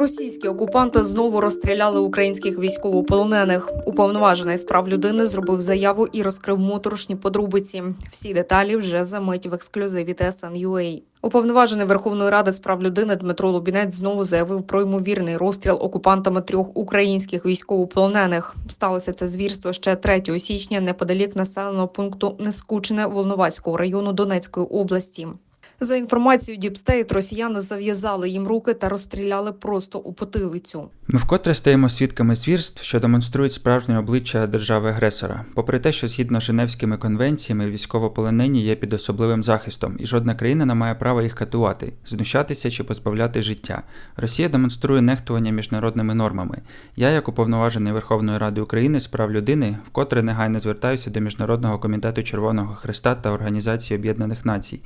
Російські окупанти знову розстріляли українських військовополонених. Уповноважений з прав людини зробив заяву і розкрив моторошні подробиці. Всі деталі вже за мить в ексклюзиві TSN.ua. Уповноважений Верховної Ради з прав людини Дмитро Лубінець знову заявив про ймовірний розстріл окупантами трьох українських військовополонених. Сталося це звірство ще 3 січня неподалік населеного пункту Нескучне Волноваського району Донецької області. За інформацією Діпстейт, росіяни зав'язали їм руки та розстріляли просто у потилицю. Ми вкотре стаємо свідками звірств, що демонструють справжнє обличчя держави-агресора. Попри те, що згідно Женевськими конвенціями військовополонені є під особливим захистом, і жодна країна не має права їх катувати, знущатися чи позбавляти життя. Росія демонструє нехтування міжнародними нормами. Я, як уповноважений Верховної Ради України з прав людини, вкотре негайно звертаюся до Міжнародного комітету Червоного Христа та Організації Об'єднаних Націй.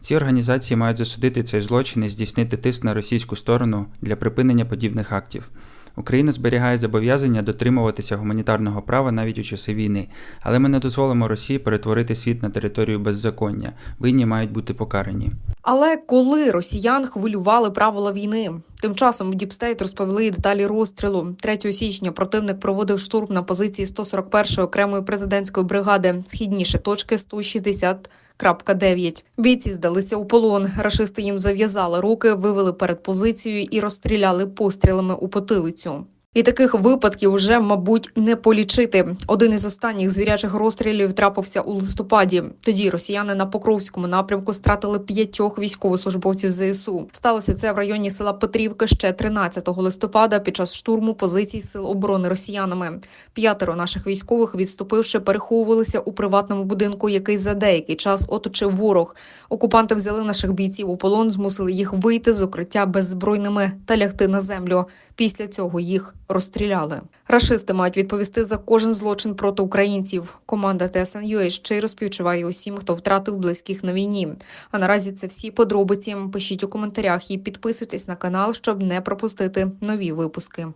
Ці організації мають засудити цей злочин і здійснити тиск на російську сторону для припинення подібних актів. Україна зберігає зобов'язання дотримуватися гуманітарного права навіть у часи війни, але ми не дозволимо Росії перетворити світ на територію беззаконня. Винні мають бути покарані. Але коли росіян хвилювали правила війни, тим часом в Діпстейт розповіли деталі розстрілу. 3 січня противник проводив штурм на позиції 141-ї окремої президентської бригади, східніше точки 160 Крапка 9. Бійці здалися у полон. Рашисти їм зав'язали руки, вивели перед позицією і розстріляли пострілами у потилицю. І таких випадків вже, мабуть, не полічити. Один із останніх звірячих розстрілів трапився у листопаді. Тоді росіяни на Покровському напрямку стратили п'ятьох військовослужбовців ЗСУ. Сталося це в районі села Петрівки ще 13 листопада під час штурму позицій сил оборони росіянами. П'ятеро наших військових, відступивши, переховувалися у приватному будинку, який за деякий час оточив ворог. Окупанти взяли наших бійців у полон, змусили їх вийти з укриття беззбройними та лягти на землю. Після цього їх розстріляли. Рашисти мають відповісти за кожен злочин проти українців. Команда TSN.ua щиро співчуває усім, хто втратив близьких на війні. А наразі це всі подробиці. Пишіть у коментарях і підписуйтесь на канал, щоб не пропустити нові випуски.